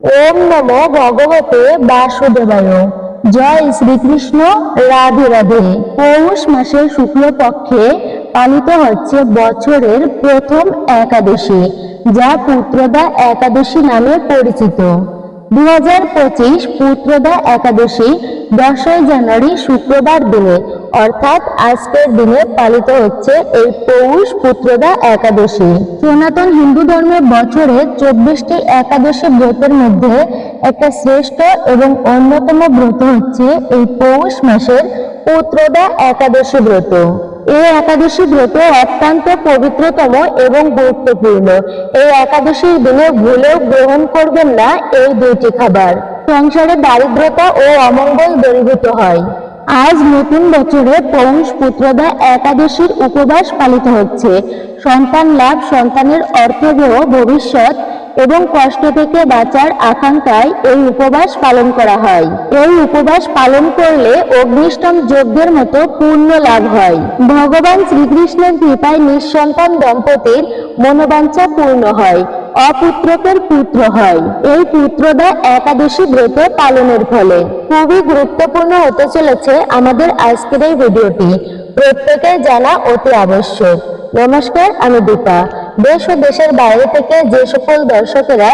ওম নম ভগবতে বাসুদেবায়। জয় শ্রীকৃষ্ণ রাধে রাধে। পৌষ মাসের শুক্লপক্ষে পালিত হচ্ছে বছরের প্রথম একাদশী, যা পুত্রদা একাদশী নামে পরিচিত। দু হাজার পঁচিশ পুত্রদা একাদশী, দশই জানুয়ারি শুক্রবার দিনে, অর্থাৎ আজকের দিনে পালিত হচ্ছে এই পৌষ পুত্রদা একাদশী। সনাতন হিন্দু ধর্মের বছরে চব্বিশটি একাদশী ব্রতের মধ্যে একটা শ্রেষ্ঠ এবং অন্যতম ব্রত হচ্ছে এই পৌষ মাসের পুত্রদা একাদশী ব্রত। এই একাদশী ব্রত অত্যন্ত পবিত্রতম এবং গুরুত্বপূর্ণ। এই একাদশীর দিনে ভুলেও গ্রহণ করবেন না এই দুইটি খাবার। সংসারে দারিদ্রতা ও অমঙ্গল দূরীভূত হয়। আজ নতুন বছরে পৌষ পুত্রদা একাদশীর উপবাস পালিত হচ্ছে। সন্তান লাভ সন্তানের অর্থবহ ভবিষ্যৎ এবং কষ্ট থেকে বাঁচার আকাঙ্ক্ষায় এই উপবাস পালন করা হয়। এই উপবাস পালন করলে অগ্নিষ্টম যজ্ঞের মতো পূর্ণ লাভ হয়। ভগবান শ্রীকৃষ্ণের কৃপায় নিঃসন্তান দম্পতির মনোবাঞ্ছা পূর্ণ হয়, অপুত্রকের পুত্র হয়। এই পুত্রদা একাদশী ব্রত পালনের ফলে। খুবই গুরুত্বপূর্ণ হতে চলেছে আমাদের আজকের এই ভিডিওটি। প্রত্যেকের জানা অতি আবশ্যক। নমস্কার, আমি দীপা। দেশ ও দেশের বাইরে থেকে যে সকল দর্শকেরা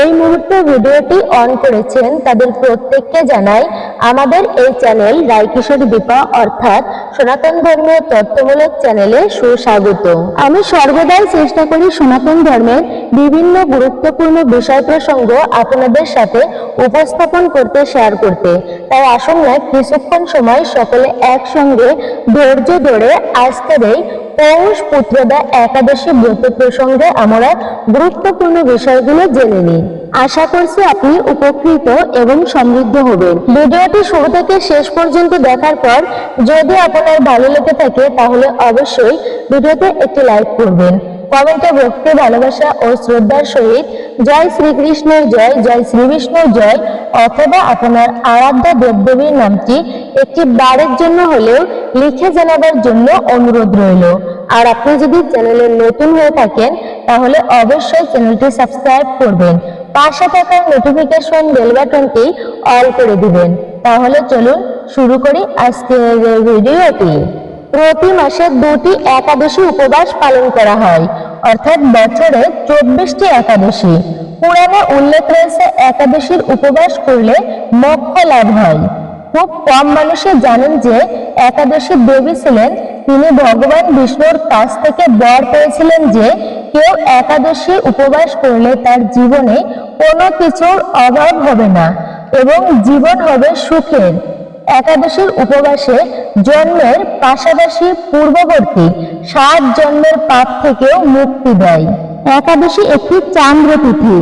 এই মুহূর্তে ভিডিওটি অন করেছেন, তাদের প্রত্যেককে জানাই আমাদের এই চ্যানেল রায়কিশোর দীপা অর্থাৎ সনাতন ধর্মের তথ্যমূলক চ্যানেলে সুস্বাগত। আমি সর্বদাই চেষ্টা করি সনাতন ধর্মের বিভিন্ন গুরুত্বপূর্ণ বিষয় প্রসঙ্গ আপনাদের সাথে উপস্থাপন করতে শেয়ার করতে। তাই আসুন না কিছুক্ষণ সময় সকলে একসঙ্গে ধৈর্য ধরে আজকের এই পৌষ পুত্রদা একাদশী ব্রত প্রসঙ্গে আমরা গুরুত্বপূর্ণ বিষয়গুলো জেনে নিই। আশা করছি আপনি উপকৃত এবং সমৃদ্ধ হবেন। ভিডিওটি শুরু থেকে শেষ পর্যন্ত দেখার পর যদি আপনার ভালো লেগে থাকে, তাহলে অবশ্যই ভিডিওতে একটি লাইক করবেন। কমেন্টে ভক্তি, ভালোবাসা ও শ্রদ্ধার সহিত জয় শ্রীকৃষ্ণের জয় জয় শ্রীবিষ্ণুর জয় অথবা আপনার আরাধ্যা দেবদেবীর নামটি একটি বারের জন্য হলেও লিখে জানাবার জন্য অনুরোধ রইল। আর আপনি যদি চ্যানেলে নতুন হয়ে থাকেন, তাহলে অবশ্যই চ্যানেলটি সাবস্ক্রাইব করবেন। পাশে থাকা নোটিফিকেশন বেল বাটনটি অল করে দিবেন। তাহলে চলুন শুরু করি আজকের ভিডিওটি। প্রতি মাসে দুটি একাদশী উপবাস পালন করা হয়, অর্থাৎ বছরে চব্বিশটি একাদশী। পুরাণে উল্লেখ রয়েছে, একাদশীর উপবাস করলে মোক্ষ লাভ হয়। খুব কম মানুষে জানেন যে একাদশী দেবী ছিলেন। তিনি ভগবান বিষ্ণুর কাছ থেকে বর পেয়েছিলেন যে কেউ একাদশী উপবাস করলে তার জীবনে কোনো কিছুর অভাব হবে না এবং জীবন হবে সুখের। একাদশীর উপবাসে জন্মের পাশাপাশি পূর্ববর্তী সাত জন্মের পাপ থেকেও মুক্তি দেয়। একাদশী একটি চান্দ্র তিথি,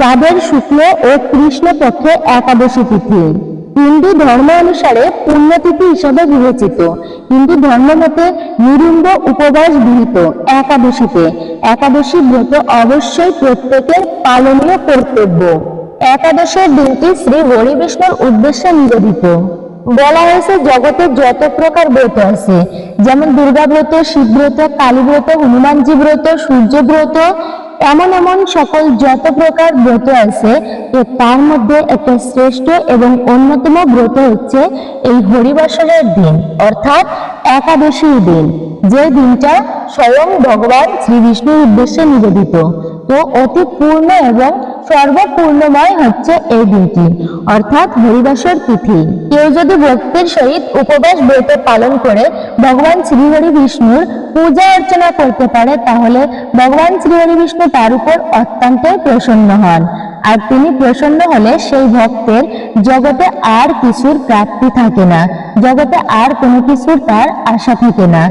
চাঁদের শুক্ল ও কৃষ্ণ পক্ষে একাদশী তিথি। হিন্দু ধর্ম অনুসারে পুণ্যতিথি হিসাবে বিবেচিত। হিন্দু ধর্ম মতে নিরুম্ব উপবাস বিহিত একাদশীতে। একাদশী ব্রত অবশ্যই প্রত্যেকের পালনীয় কর্তব্য। একাদশের দিনটি শ্রী হরি বিষ্ণুর উদ্দেশ্যে নিবেদিত। বলা হয়েছে জগতের যত প্রকার ব্রত আছে, যেমন দুর্গা ব্রত শিবব্রত কালী ব্রত, হনুমানজি ব্রত, সূর্য ব্রত, এমন এমন সকল যত প্রকার ব্রত আছে, তো তার মধ্যে একটা শ্রেষ্ঠ এবং অন্যতম ব্রত হচ্ছে এই হরিবাসরের দিন, অর্থাৎ একাদশীর দিন, যে দিনটা স্বয়ং ভগবান শ্রী বিষ্ণুর উদ্দেশ্যে নিবেদিত। তো অতি পূর্ণ এবং সর্বপূর্ণময় হচ্ছে এই দিনটি, অর্থাৎ হরিবাসর তিথি। কেউ যদি ভক্তির সহিত উপবাস ব্রত পালন করে ভগবান শ্রীহরি বিষ্ণুর পূজা অর্চনা করতে পারে, তাহলে ভগবান শ্রীহরি বিষ্ণু তার উপর অত্যন্ত প্রসন্ন হন। আর তিনি প্রসন্ন হলে সেই ভক্তের জগতে আর কিছুর প্রাপ্তি থাকে না, জগতে আর কোনো কিছুর তার আশা থাকে না।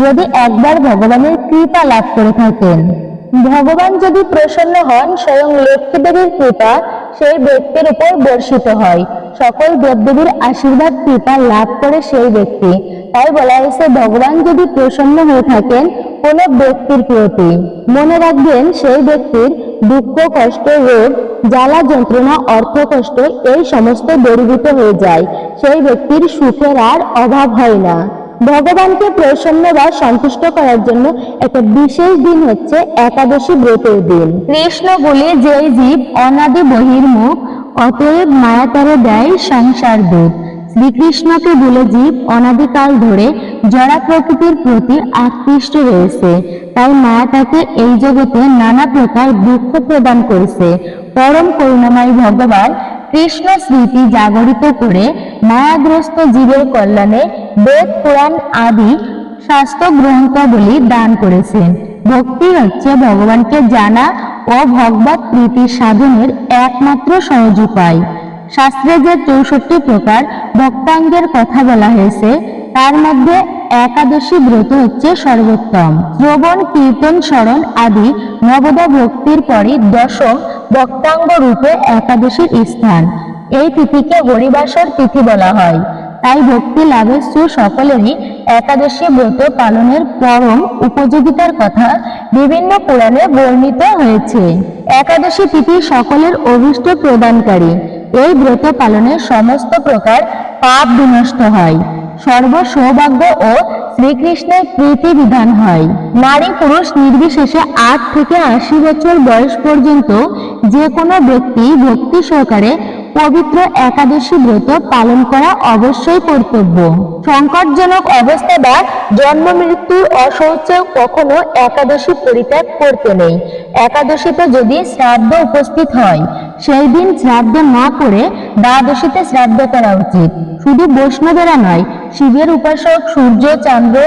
যদি একবার ভগবানের কৃপা লাভ করে থাকেন। ভগবান যদি প্রসন্ন হন, স্বয়ং লক্ষ্মী দেবীর কৃপা সেই ব্যক্তির উপর বর্ষিত হয়। সকল দেবদেবীর আশীর্বাদ, কৃপা লাভ করে সেই ব্যক্তি। তাই বলা হয়েছে, ভগবান যদি প্রসন্ন হয়ে থাকেন, কোন ব্যক্তির প্রতি মনে রাখবেন, সেই ব্যক্তির দুঃখ, কষ্ট, রোগ, জ্বালা, যন্ত্রণা, অর্থ, কষ্ট, এই সমস্ত দূরীভূত হয়ে যায়। সেই ব্যক্তির সুখের আর অভাব হয় না। ভগবানকে প্রসন্ন বা সন্তুষ্ট করার জন্য একটা বিশেষ দিন হচ্ছে একাদশী ব্রতের দিন। কৃষ্ণ বলে যে জীব, অনাদি বহির্মুখ, অতএব মায়া দেয় সংসার দুধ। শ্রীকৃষ্ণকে বলে জীব, অনাদিকাল ধরে জড়া প্রকৃতির প্রতি আকৃষ্ট রয়েছে। তাই মায়া তাকে এই জগতে নানা প্রকার দুঃখ প্রদান করেছে। পরম করুণাময় ভগবান কৃষ্ণ স্মৃতি জাগরিত করে মায়াগ্রস্ত জীবের কল্যাণে বেদ, পুরাণ আদি শাস্ত্র গ্রন্থাবলী দান করেছেন। ভক্তি হচ্ছে ভগবানকে জানা ও ভগবত প্রীতি সাধনের একমাত্র সহজ উপায়। শাস্ত্রে যে চৌষট্টি প্রকার ভক্তাঙ্গের কথা বলা হয়েছে, তার মধ্যে একাদশী ব্রত হচ্ছে সর্বোত্তম। শ্রবণ, কীর্তন, স্মরণ আদি নবদা ভক্তির পরই দশম ভক্তাঙ্গ রূপে একাদশীর স্থান। এই তিথিকে হরিবাসর তিথি বলা হয়। তাই ভক্তি লাভের সু সকলেরই একাদশী ব্রত পালনের পরম উপযোগিতার কথা বিভিন্ন পুরাণে বর্ণিত হয়েছে। একাদশী তিথি সকলের অভিষ্ট প্রদানকারী। এই ব্রত পালনে সমস্ত প্রকার পাপ বিনষ্ট হয়। সর্ব সৌভাগ্য ও শ্রীকৃষ্ণের প্রীতি বিধান হয়। নারী পুরুষ নির্বিশেষে আট থেকে আশি বছর বয়স পর্যন্ত যে কোনো ব্যক্তি ভক্তি সহকারে পবিত্র একাদশী ব্রত পালন করা অবশ্যই কর্তব্য। সংকটজনক অবস্থা বা জন্ম মৃত্যুর অসৌচে কখনো একাদশী পরিত্যাগ করতে নেই। একাদশীতে যদি শ্রাদ্ধ উপস্থিত হয়, সেই দিন শ্রাদ্ধ না করে দ্বাদশীতে শ্রাদ্ধ করা উচিত। শুধু বৈষ্ণবেরা নয়, শিবের উপাসক, সূর্য, চন্দ্র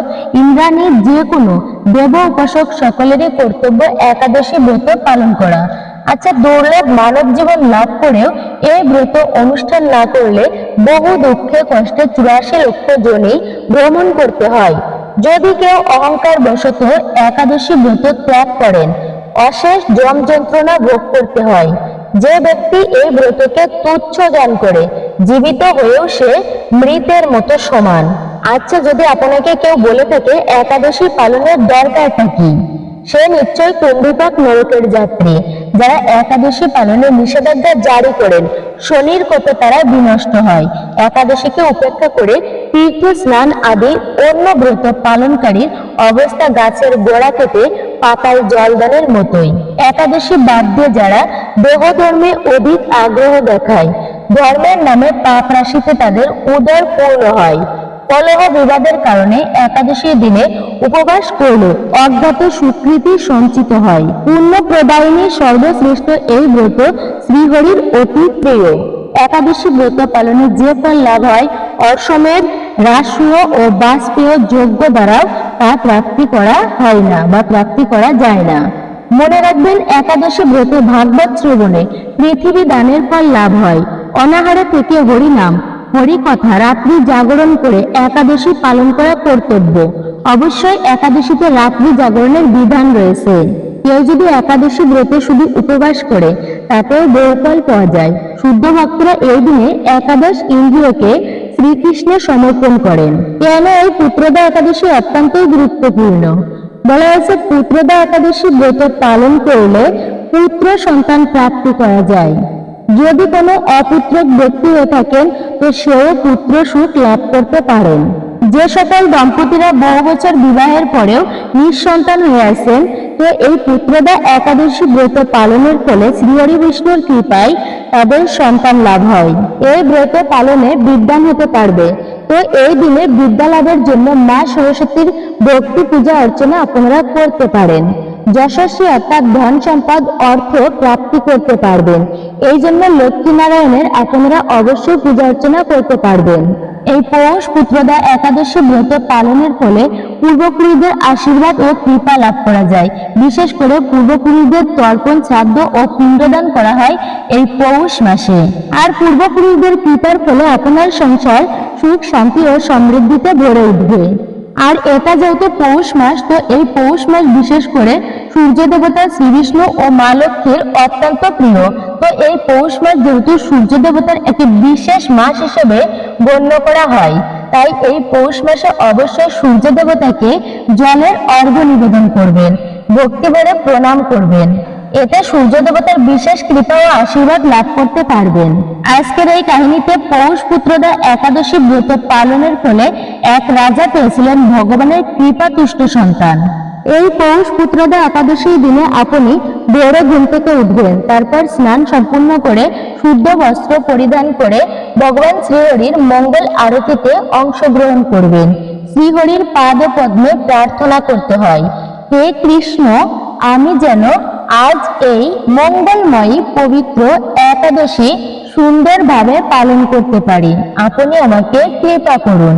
ইন্দ্রাণীর যে কোনো দেব উপাসক সকলেরই কর্তব্য একাদশী ব্রত পালন করা। আচ্ছা দুর্লভ মানব জীবন লাভ করেও এই ব্রত অনুষ্ঠান না করলে বহু দুঃখে কষ্টে চুরাশি লক্ষ জনেই ভ্রমণ করতে হয়। যদি কেউ অহংকার বশত একাদশী ব্রত ত্যাগ করেন, অশেষ জম যন্ত্রণা ভোগ করতে হয়। যে ব্যক্তি এই ব্রতকে তুচ্ছ জ্ঞান করে, জীবিত হয়েও সে মৃতের মতো সমান। আচ্ছা যদি আপনাকে কেউ বলে থাকে, একাদশী পালনের দরকারটা কি? সে নিশ্চয় কুম্ভিপাক নরকের যাত্রী। যারা একাদশী পালনে নিষেধাজ্ঞা জারি করেন, শনির কোপে তারা বিনষ্ট হয়। একাদশীকে উপেক্ষা করে তীর্থ স্নান আদি অন্য ব্রত পালনকারীর অবস্থা গাছের গোড়া কেটে পাতায় জলদানের মতোই। একাদশী বাদ দিয়ে যারা দেহ ধর্মে অধিক আগ্রহ দেখায়, ধর্মের নামে পাপ রাশিতে তাদের উদয় পূর্ণ হয়। কলহ বিবাদের কারণে একাদশীর দিনে উপবাস করলে অজ্ঞাত স্বীকৃতি সঞ্চিত হয়। পূর্ণ প্রদায়িনী সর্বশ্রেষ্ঠ এই ব্রত শ্রীহরির অতি প্রিয়। একাদশী ব্রত পালনে যে ফল লাভ হয় অসমের রাষ্ট্রীয় ও বাষ্পীয় যোগ্য দ্বারাও তা প্রাপ্তি করা হয় না বা প্রাপ্তি করা যায় না। মনে রাখবেন, একাদশী ব্রতে ভাগবত শ্রবণে পৃথিবী দানের ফল লাভ হয়। অনাহারে থেকে হরি নাম। হরি কথা রাত্রি জাগরণ করে একাদশী পালন করা কর্তব্য। অবশ্যই একাদশীতে রাত্রি জাগরণের বিধান রয়েছে। কেউ যদি একাদশী ব্রতে শুধু উপবাস করে, তাতেও বহুফল পাওয়া যায়। শুদ্ধ ভক্তরা এই দিনে একাদশ ইন্দ্রিয়কে শ্রীকৃষ্ণে সমর্পণ করেন। কেন এই পুত্রদা একাদশী অত্যন্তই গুরুত্বপূর্ণ? বলা হয়েছে, পুত্রদা একাদশী ব্রত পালন করলে পুত্র সন্তান প্রাপ্তি করা যায়। যদি কোনো অপুত্রক ব্যক্তি হয়ে থাকেন, তো সেও পুত্র সুখ লাভ করতে পারেন। যে সকল দম্পতিরা বহু বছর বিবাহের পরেও নিঃসন্তান হয়ে আছেন, তো এই পুত্রদা একাদশী ব্রত পালনের ফলে শ্রীহরি বিষ্ণুর কৃপায় তাদের সন্তান লাভ হয়। এই ব্রত পালনে বিদ্যান হতে পারবে। তো এই দিনে বিদ্যা লাভের জন্য মা সরস্বতীর ভক্তি পূজা অর্চনা আপনারা করতে পারেন। যশস্বী অর্থাৎ ধন সম্পদ, অর্থ প্রাপ্তি করতে পারবেন। এই জন্য লক্ষ্মী নারায়ণের আপনারা অবশ্যই পূজা অর্চনা করতে পারবেন। এই পৌষ পুত্রদা একাদশী ব্রত পালনের ফলে পূর্বপুরীদের আশীর্বাদ ও কৃপা লাভ করা যায়। বিশেষ করে পূর্বপুরীদের তর্পণ, শ্রাদ্ধ ও পিণ্ডদান করা হয় এই পৌষ মাসে। আর পূর্বপুরীদের কৃপার ফলে আপনার সংসার সুখ, শান্তি ও সমৃদ্ধিতে ভরে উঠবে। আর এটা যেহেতু পৌষ মাস, তো এই পৌষ মাস বিশেষ করে সূর্য দেবতা শ্রীবিষ্ণু ও মা লক্ষ্মীর অত্যন্ত প্রিয়। তো এই পৌষ মাস যেহেতু সূর্য দেবতার একটি বিশেষ মাস হিসেবে গণ্য করা হয়, তাই এই পৌষ মাসে অবশ্যই সূর্য দেবতাকে জলের অর্ঘ্য নিবেদন করবেন ভক্তিভরে প্রণাম করবেন। এতে সূর্য দেবতার বিশেষ কৃপা ও আশীর্বাদ লাভ করতে পারবেন। আজকের এই কাহিনীতে পৌষ পুত্রদা একাদশী ব্রত পালনের ফলে এক রাজা পেয়েছিলেন ভগবানের কৃপা তুষ্ট সন্তান। এই পৌষ পুত্রদা একাদশীর দিনে আপনি ভোরে ঘুম থেকে উঠবেন, তারপর স্নান সম্পূর্ণ করে শুদ্ধ বস্ত্র পরিধান করে ভগবান শ্রীহরির মঙ্গল আরতিতে অংশগ্রহণ করবেন। শ্রীহরির পাদ পদ্মে প্রার্থনা করতে হয়, হে কৃষ্ণ আমি যেন আজ এই মঙ্গলময়ী পবিত্র একাদশী সুন্দরভাবে পালন করতে পারি। আপনি আমাকে কৃপা করুন।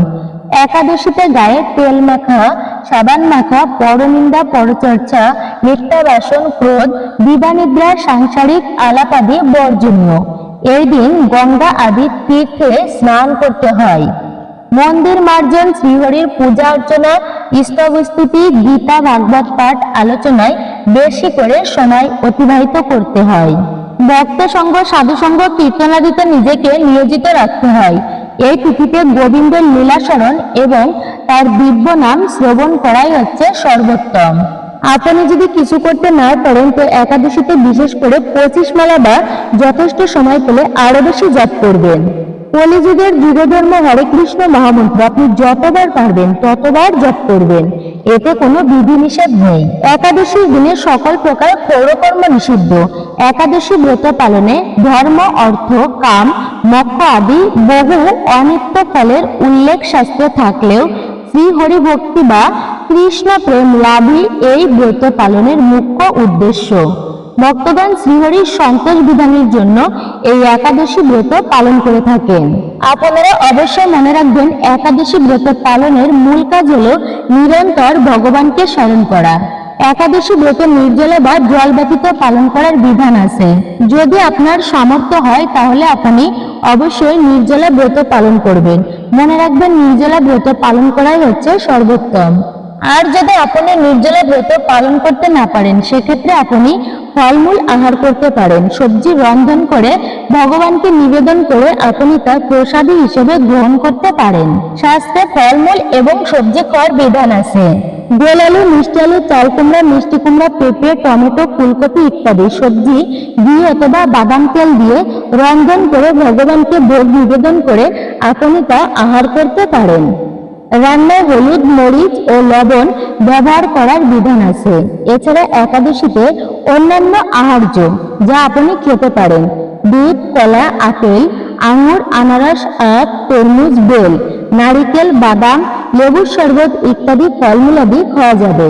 একাদশীতে গায়ে তেল মাখা, সাবান মাখা, পরনিন্দা, পরচর্চা মিথ্যা বাসন ক্রোধ, দিবানিদ্রা, সাংসারিক আলাপাদি বর্জনীয়। এই দিন গঙ্গা আদি তীর্থে স্নান করতে হয়। মন্দির মার্জন শ্রীহরির পূজা অর্চনা স্তবস্তুতি গীতা, ভাগবত পাঠ আলোচনায় বেশি করে সময় অতিবাহিত করতে হয়। ভক্ত সঙ্গ সাধু সঙ্গ কীর্তনাদিতে নিজেকে নিয়োজিত রাখতে হয়। এই তিথিতে গোবিন্দের লীলাসরণ এবং তার দিব্য নাম শ্রবণ করাই হচ্ছে সর্বোত্তম। আপনি যদি কিছু করতে না পারেন, তো একাদশীতে বিশেষ করে পঁচিশ মেলা বা যথেষ্ট সময় পেলে আরও বেশি জপ করবেন। কলিযুগের যুগধর্ম হরে কৃষ্ণ মহামন্ত্র, আপনি যতবার পারবেন, ততবার জপ করবেন। এতে কোনো বিধিনিষেধ নেই। একাদশীর দিনে সকল প্রকার পৌরকর্ম নিষিদ্ধ। একাদশী ব্রত পালনে ধর্ম, অর্থ, কাম, মক্ষ আদি বহু অনিত্য ফলের উল্লেখ শাস্ত্রে থাকলেও শ্রী হরি ভক্তি বা কৃষ্ণ প্রেম লাভই এই ব্রত পালনের মুখ্য উদ্দেশ্য। ভক্তগণ শ্রীহরির সন্তোষ বিধানের জন্য এই একাদশী ব্রত পালন করে থাকেন। আপনারা অবশ্যই মনে রাখবেন, একাদশী ব্রত পালনের মূল কাজ হল নিরন্তর ভগবানকে স্মরণ করা। একাদশী ব্রত নির্জলা বা জল ব্যতীত পালন করার বিধান আছে। যদি আপনার সামর্থ্য হয়, তাহলে আপনি অবশ্যই নির্জলা ব্রত পালন করবেন। মনে রাখবেন, নির্জলা ব্রত পালন করাই হচ্ছে সর্বোত্তম। আর যদি আপনি নির্জলা ব্রত পালন করতে না পারেন, সেক্ষেত্রে আপনি ফলমূল আহার করতে পারেন। সবজি রন্ধন করে ভগবানকে নিবেদন করে আপনি তার প্রসাদী হিসেবে গ্রহণ করতে পারেন। শাস্ত্রে ফলমূল এবং সবজি খাওয়ার বিধান আছে। গোল আলু মিষ্টি আলু চাল কুমড়া মিষ্টি কুমড়া পেঁপে, টমেটো, ফুলকপি ইত্যাদি সবজি ঘি অথবা বাদাম তেল দিয়ে রন্ধন করে ভগবানকে ভোগ নিবেদন করে আপনি তা আহার করতে পারেন। রান্নায় হলুদ, মরিচ ও লবণ ব্যবহার করার বিধান আছে। এছাড়া একাদশীতে অন্যান্য আহার্য, যা আপনি খেতে পারেন। দুধ কলা, আপেল, আঙুর, আনারস, আখ, তরমুজ, বেল, নারিকেল, বাদাম, লেবুর শরবত ইত্যাদি ফলমূলাদি খাওয়া যাবে।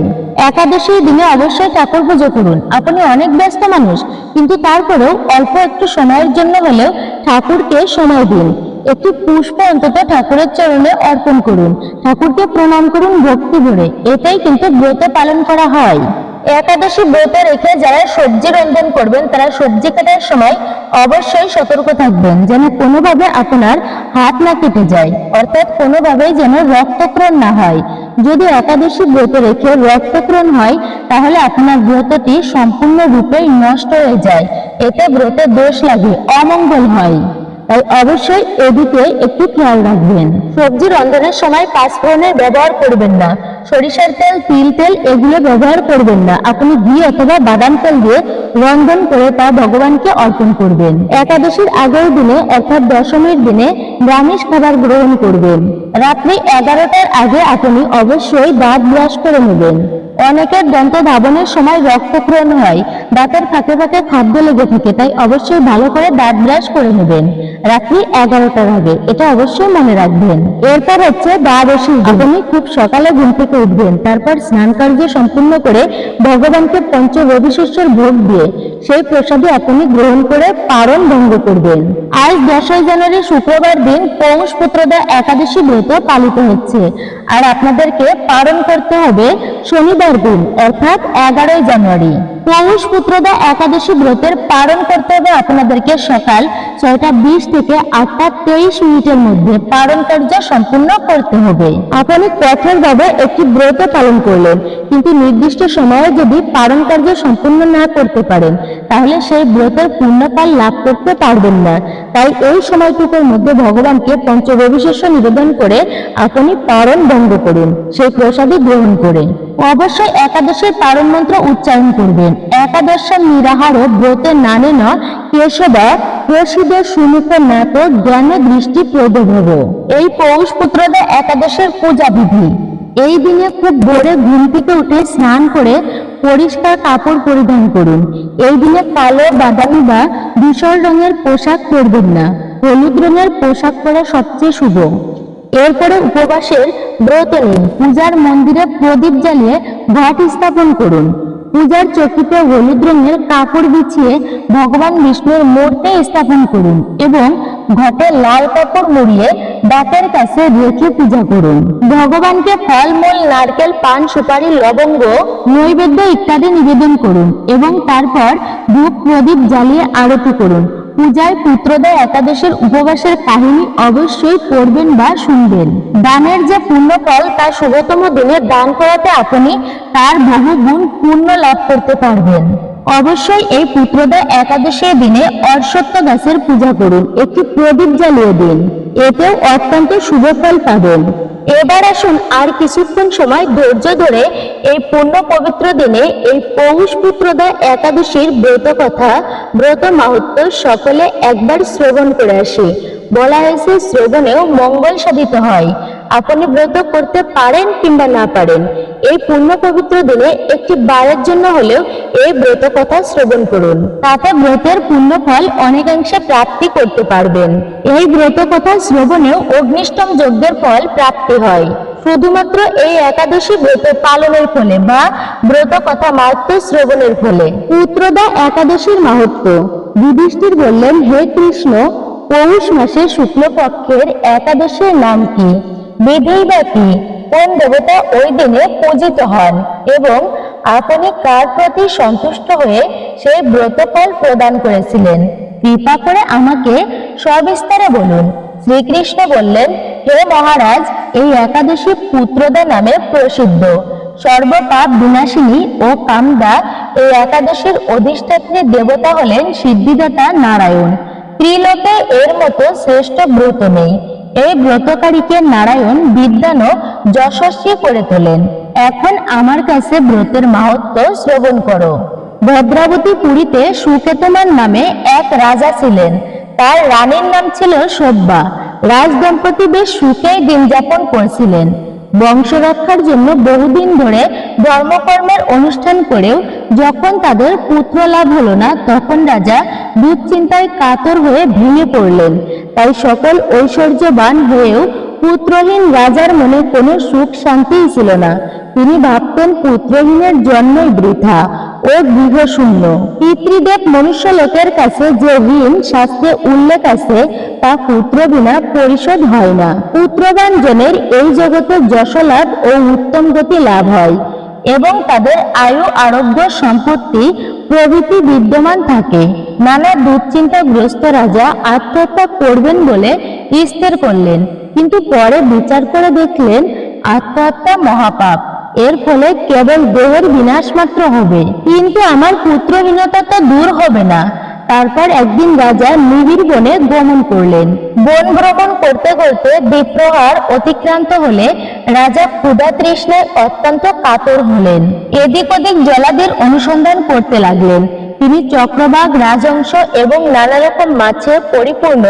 একাদশীর দিনে অবশ্যই ঠাকুর পুজো করুন। আপনি অনেক ব্যস্ত মানুষ, কিন্তু তারপরেও অল্প একটু সময়ের জন্য হলেও ঠাকুরকে সময় দিন। একটি পুষ্প অন্তত ঠাকুরের চরণে অর্পণ করুন। ঠাকুরকে প্রণাম করুন ভক্তি ভরে। এটাই কিন্তু ব্রত পালন করা হয়। একাদশী ব্রত রেখে যারা সবজি রন্ধন করবেন, তারা সবজি কাটার সময় অবশ্যই সতর্ক থাকবেন, যেন কোনোভাবে আপনার হাত না কেটে যায়, অর্থাৎ কোনোভাবেই যেন রক্তক্রণ না হয়। যদি একাদশী ব্রত রেখে রক্তক্রণ হয়, তাহলে আপনার ব্রতটি সম্পূর্ণরূপে নষ্ট হয়ে যায়। এতে ব্রতে দোষ লাগে, অমঙ্গল হয়। তাই অবশ্যই এদিকে একটু খেয়াল রাখবেন। সবজি রন্ধনের সময় পাঁচফোড়নের ব্যবহার করবেন না। সরিষার তেল, তিল তেল এগুলো ব্যবহার করবেন না। আপনি ঘি অথবা বাদাম তেল দিয়ে রন্ধন করে তা ভগবানকে অর্পণ করবেন। একাদশীর আগের দিনে অর্থাৎ দশমীর দিনে নিরামিষ খাবার গ্রহণ করবেন। রাত্রি এগারোটার আগে আপনি অবশ্যই দাঁত ব্রাশ করে নেবেন। অনেকের দন্ত ধাবনের সময় রক্তক্ষরণ হয়। দাঁতের ফাঁকে ফাঁকে খাদ্য লেগে থাকে, তাই অবশ্যই ভালো করে দাঁত ব্রাশ করে নেবেন। রাত্রি এগারোটার আগে, এটা অবশ্যই মনে রাখবেন। এরপর হচ্ছে দ্বাদশী আপনি খুব সকালে ঘুম থেকে উঠবেন, তারপর স্নান কার্য সম্পূর্ণ করে ভগবানকে পঞ্চ রবিশস্যের ভোগ দিয়ে সেই প্রসাদে আপনি গ্রহণ করে পারণ ভঙ্গ করবেন। আজ দশই জানুয়ারি শুক্রবার দিন পৌষ পুত্রদা একাদশী ব্রত পালিত হচ্ছে। আর আপনাদেরকে পালন করতে হবে শনিবার দিন, অর্থাৎ এগারোই জানুয়ারি। পৌষ পুত্রদা একাদশী ব্রতের পালন করতে হবে আপনাদেরকে সকাল ছয়টা বিশ থেকে আটটা তেইশ মিনিটের মধ্যে পালন কার্য সম্পূর্ণ করতে হবে। আপনি কঠোরভাবে একটি ব্রত পালন করলেন, কিন্তু নির্দিষ্ট সময়ে যদি পালন কার্য সম্পূর্ণ না করতে পারেন, তাহলে সেই ব্রতের পূর্ণফল লাভ করতে পারবেন না। তাই এই সময়টুকুর মধ্যে ভগবানকে পঞ্চ রবিশস্য নিবেদন করে আপনি পারণ ভঙ্গ করুন, সেই প্রসাদই গ্রহণ করে অবশ্যই একাদশের পারণ মন্ত্র উচ্চারণ করবেন। একাদশ নিরাহার ব্রতে নানে ন কেশব প্রসিদ্ধ সুমুখ নাত জ্ঞান দৃষ্টি প্রদভব। এই পৌষ পুত্রদা একাদশের পূজা বিধি। এই দিনে খুব ভোরে ঘুম থেকে উঠে স্নান করে পরিষ্কার কাপড় পরিধান করুন। এই দিনে কালো বাদামি বা ধূসর রঙের পোশাক পরবেন না। হলুদ রঙের পোশাক পরা সবচেয়ে শুভ। এরপরে উপবাসের ব্রত নিন। পূজার মন্দিরে প্রদীপ জ্বালিয়ে ঘট স্থাপন করুন। পূজার চকিতে হলুদ রঙের কাপড় বিছিয়ে ভগবান বিষ্ণুর মূর্তি স্থাপন করুন এবং ঘটে লাল কাপড় মুড়িয়ে দাঁতের কাছে রেখে পূজা করুন। ভগবানকে ফলমূল নারকেল, পান, সুপারি, লবঙ্গ, নৈবেদ্য ইত্যাদি নিবেদন করুন এবং তারপর ধূপ, প্রদীপ জ্বালিয়ে আরতি করুন। পূজায় পুত্রদয় একাদশের উপবাসের কাহিনী অবশ্যই পড়বেন বা শুনবেন। দানের যে পূর্ণ ফল তা শুভতম দিনে দান করাতে আপনি তার বহু গুণ পুণ্য লাভ করতে পারবেন। অবশ্যই এই পুত্রদয় একাদশের দিনে অশ্বত্থ গাছের পূজা করুন, একটি প্রদীপ জ্বালিয়ে দিন। এতেও অত্যন্ত শুভ ফল পাবেন। এবার আসুন আর কিছুক্ষণ সময় ধৈর্য ধরে এই পূর্ণ পবিত্র দিনে এই পৌষ পুত্রদা একাদশীর ব্রত কথা ব্রত মাহাত্ম সকলে একবার শ্রবণ করে আসি। বলা হয়েছে শ্রবণেও মঙ্গল সাধিত হয়। আপনি ব্রত করতে পারেন কিংবা না পারেন, এই পূর্ণ পবিত্র দিনে একটি বারের জন্য হলেও এই ব্রত কথা শ্রবণ করুন। তাতে ব্রতের পূর্ণ ফল অনেকাংশে প্রাপ্তি করতে পারবেন। এই ব্রত কথা শ্রবণেও অগ্নিষ্টম যজ্ঞের ফল প্রাপ্তি হয়। শুধুমাত্র এই একাদশী ব্রত পালনের ফলে বা ব্রত কথা মাহাত্ম শ্রবণের ফলে। পুত্রদা একাদশীর মাহাত্ম যুধিষ্ঠির বললেন, হে কৃষ্ণ পৌষ মাসে শুক্লপক্ষের একাদশীর নাম কি? বিধেই বা কি? কোন দেবতা ওই দিনে পূজিত হন? এবং আপনি কার প্রতি সন্তুষ্ট হয়ে সেই ব্রতফল প্রদান করেছিলেন? কৃপা করে আমাকে সবিস্তারে বলুন। শ্রীকৃষ্ণ বললেন, হে মহারাজ, এই একাদশী পুত্রদা নামে প্রসিদ্ধ। সর্বপাপ বিনাশিনী ও কামদা এই একাদশীর অধিষ্ঠাত্রী দেবতা হলেন সিদ্ধিদাতা নারায়ণ। ত্রিলোকে এর মতো শ্রেষ্ঠ ব্রত নেই। এই ব্রতকারীকে নারায়ণ বিদ্যান যশস্বী করে তোলেন। এখন আমার কাছে ব্রতের মাহাত্ম শ্রবণ করো। ভদ্রাবতী পুরীতে সুকেতমান নামে এক রাজা ছিলেন। তার রানীর নাম ছিল সব্যা রাজ দম্পতি বেশ সুখেই দিন যাপন করছিলেন। বংশ রক্ষার জন্য বহুদিন ধরে ধর্মকর্মের অনুষ্ঠান করেও যখন তাদের পুত্র লাভ হল না, তখন রাজা দুশ্চিন্তায় কাতর হয়ে ভেঙে পড়লেন। তাই সকল ঐশ্বর্যবান হয়েও পুত্রহীন রাজার মনে কোনো সুখ শান্তিই ছিল না। তিনি ভাবতেন পুত্রহীনের জন্মই বৃথা। ও গৃহশূন্য পিতৃদেব মনুষ্য লোকের কাছে যে ঋণ শাস্ত্রে উল্লেখ আছে, তা পুত্র বিনা পরিশোধ হয় না। পুত্রবান জনের এই জগতে যশলাভ ও উত্তম গতি লাভ হয় এবং তাদের আয়ু, আরোগ্য, সম্পত্তি প্রভৃতি বিদ্যমান থাকে। নানা দুশ্চিন্তাগ্রস্ত রাজা আত্মহত্যা করবেন বলে স্থির করলেন, কিন্তু পরে বিচার করে দেখলেন আত্মহত্যা মহাপাপ। এর ফলে কেবল দেহের বিনাশ মাত্র হবে। কিন্তু আমার পুত্রহীনতা তো দূর হবে না। তারপর একদিন রাজা নিবিড় বনে গমন করলেন। বন ভ্রমণ করতে করতে বিপ্রহার অতিক্রান্ত হলে রাজা ক্ষুধা তৃষ্ণায় অত্যন্ত কাতর হলেন। এদিক ওদিক জলাদের অনুসন্ধান করতে লাগলেন। তিনি চক্রবাগ রাজংশ এবং নানা রকম মাছে পরিপূর্ণ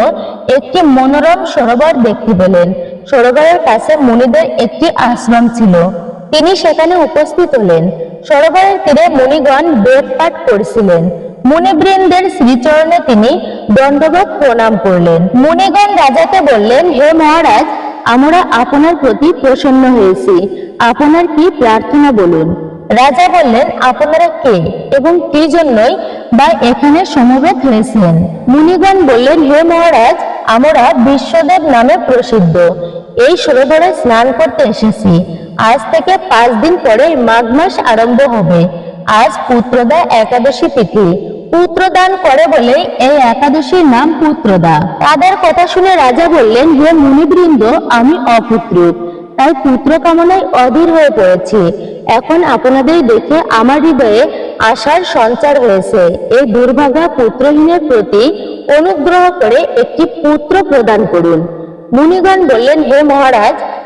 একটি মনোরম সরোবর দেখতে পেলেন। সরোবরের কাছে মুনিদের একটি আশ্রম ছিল। তিনি সেখানে উপস্থিত হলেন। সরোবরের তীরে মুনিগণ বেদ পাঠ করছিলেন। মুনিবৃন্দের শ্রীচরণে তিনি দণ্ডবোধ প্রণাম করলেন। মুনিগণ রাজাকে বললেন, হে মহারাজ, আমরা আপনার প্রতি প্রসন্ন হয়েছি। আপনার কি প্রার্থনা বলুন? রাজা বললেন, আপনারা কে এবং কি জন্যই বা এখানে সমবেত হয়েছেন? মুনিগণ বললেন, হে মহারাজ, আমরা বিশ্বদেব নামে প্রসিদ্ধ। এই সরোবরে স্নান করতে এসেছি। আজ থেকে পাঁচ দিন পরে মাঘ মাস আরম্ভ হবে। আজ পুত্রদা একাদশী তিথি। পুত্রদান করে বলে এই একাদশীর নাম পুত্রদা। তাদের কথা শুনে রাজা বললেন, হে মুনিবৃন্দ, আমি অপুত্রিক তাই পুত্র কামনায় অধীর হয়ে পড়েছি। এখন আপনাদের দেখে আমার হৃদয়ে আশার সঞ্চার হয়েছে। এই দুর্ভাগা পুত্রহীনের প্রতি অনুগ্রহ করে একটি পুত্র প্রদান করুন। মুনিগণ বললেন, হে মহারাজ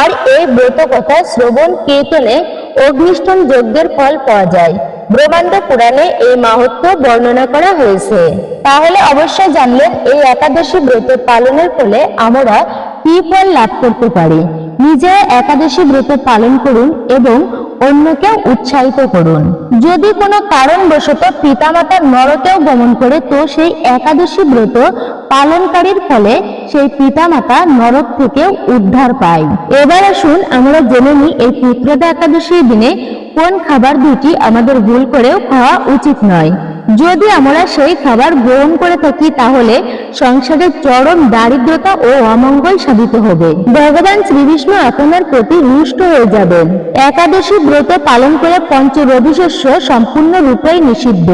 আর এই ব্রত কথা শ্রবণ, কীর্তনে অগ্নিষ্ঠন যজ্ঞের ফল পাওয়া যায়। ব্রহ্মাণ্ড পুরাণে এই মাহাত্ম বর্ণনা করা হয়েছে। তাহলে অবশ্যই জানলেন, এই একাদশী ব্রত পালনের ফলে আমরা কি ফল লাভ করতে পারি? নিজে একাদশী ব্রত পালন করুন এবং অন্যকে উৎসাহিত করুন। যদি কোনো কারণবশত পিতামাতা নরকেও গমন করে, তো সেই একাদশী ব্রত পালনকারীর ফলে সেই পিতামাতা নরক থেকে উদ্ধার পায়। এবার আসুন আমরা জেনে নিই এই পুত্রদা একাদশীর দিনে কোন খাবার দুটি আমাদের ভুল করেও খাওয়া উচিত নয়। যদি আমরা সেই খাবার গ্রহণ করে থাকি, তাহলে সংসারের চরম দারিদ্রতা ও অমঙ্গল সাধিত হবে। ভগবান শ্রীবিষ্ণু আপনার প্রতি রুষ্ট হয়ে যাবেন। একাদশী ব্রত পালন করে পঞ্চ রবি শস্য সম্পূর্ণ রূপেই নিষিদ্ধ।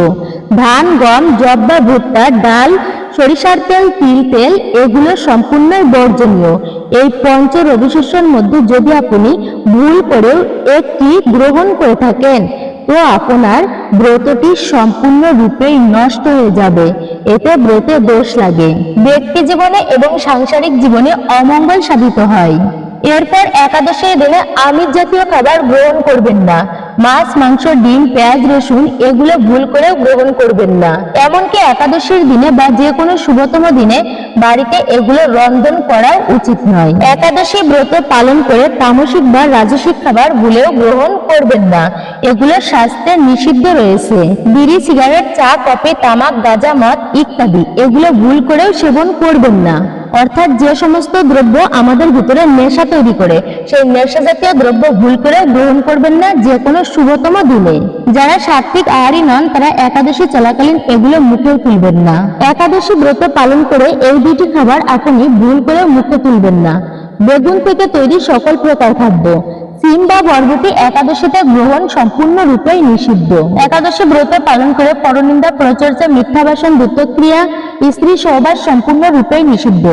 ধান, গম জব বা ভুট্টা, ডাল, সরিষার তেল, তিল তেল, এগুলো সম্পূর্ণই বর্জনীয়। এই পঞ্চ রবি শস্যের মধ্যে যদি আপনি ভুল করেও একটি গ্রহণ করে থাকেন তো আপনার ব্রতটি সম্পূর্ণ রূপেই নষ্ট হয়ে যাবে। এতে ব্রতে দোষ লাগে। ব্যক্তি জীবনে এবং সাংসারিক জীবনে অমঙ্গল সাধিত হয়। এরপর একাদশীর দিনে আমিষ জাতীয় খাবার গ্রহণ করবেন না। মাছ, মাংস, ডিম, পেঁয়াজ, রসুন, এগুলো ভুল করেও গ্রহণ করবেন না। এমনকি একাদশীর দিনে বা যে কোনো শুভতম দিনে বাড়িতে এগুলো রন্ধন করা উচিত নয়। একাদশী ব্রত পালন করে তামসিক বা রাজসিক খাবার ভুলেও গ্রহণ করবেন না। এগুলো স্বাস্থ্যে নিষিদ্ধ রয়েছে। বিড়ি, সিগারেট, চা, কফি, তামাক, গাঁজা, মদ ইত্যাদি এগুলো ভুল করেও সেবন করবেন না। অর্থাৎ যে সমস্ত দ্রব্য আমাদের ভিতরে নেশা তৈরি করে, সেই নেশা জাতীয় দ্রব্য ভুল করে গ্রহণ করবেন না যে কোনো শুভতম দিনে। যারা সাত্বিক আহারি নন, তারা একাদশী চলাকালীন এগুলো মুখেও তুলবেন না। একাদশী ব্রত পালন করে এই দুটি খাবার আপনি ভুল করে মুখে তুলবেন না। বেগুন থেকে তৈরি সকল প্রকার খাদ্য। সিম বা বরবটি একাদশীতে গ্রহণ সম্পূর্ণ রূপেই নিষিদ্ধ। একাদশী ব্রত পালন করে পরনিন্দা, প্রচর্চা মিথ্যা ভাষণ স্ত্রী সহবাস সম্পূর্ণ রূপেই নিষিদ্ধ।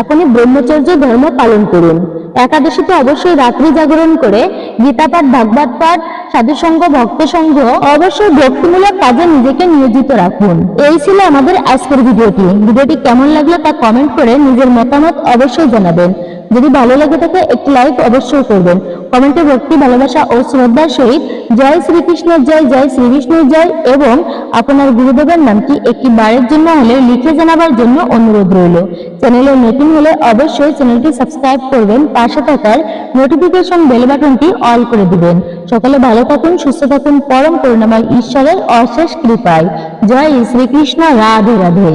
আপনি ব্রহ্মচর্য ধর্ম পালন করুন। একাদশীতে অবশ্যই রাত্রি জাগরণ করে গীতা পাঠ ভাগবত পাঠ, সাধুসঙ্গ ভক্ত সঙ্গ অবশ্যই ভক্তিমূলক কাজে নিজেকে নিয়োজিত রাখুন। এই ছিল আমাদের আজকের ভিডিওটি। ভিডিওটি কেমন লাগল তা কমেন্ট করে নিজের মতামত অবশ্যই জানাবেন। যদি ভালো লাগে থাকে, একটি লাইক অবশ্যই করবেন। কমেন্টে ভক্তি, ভালোবাসা ও শ্রদ্ধার সহিত জয় শ্রীকৃষ্ণ, জয় জয় শ্রীবিষ্ণু, জয় এবং আপনার গুরুদেবের নামটি একটি বারের জন্য হলে লিখে জানাবার জন্য অনুরোধ রইল। চ্যানেলে নতুন হলে অবশ্যই চ্যানেলটি সাবস্ক্রাইব করবেন, পাশে থাকার নোটিফিকেশন বেল বাটনটি অল করে দিবেন। সকালে ভালো থাকুন, সুস্থ থাকুন, পরম করুণাময় ঈশ্বরের অশেষ কৃপায়। জয় শ্রীকৃষ্ণ, রাধে রাধে।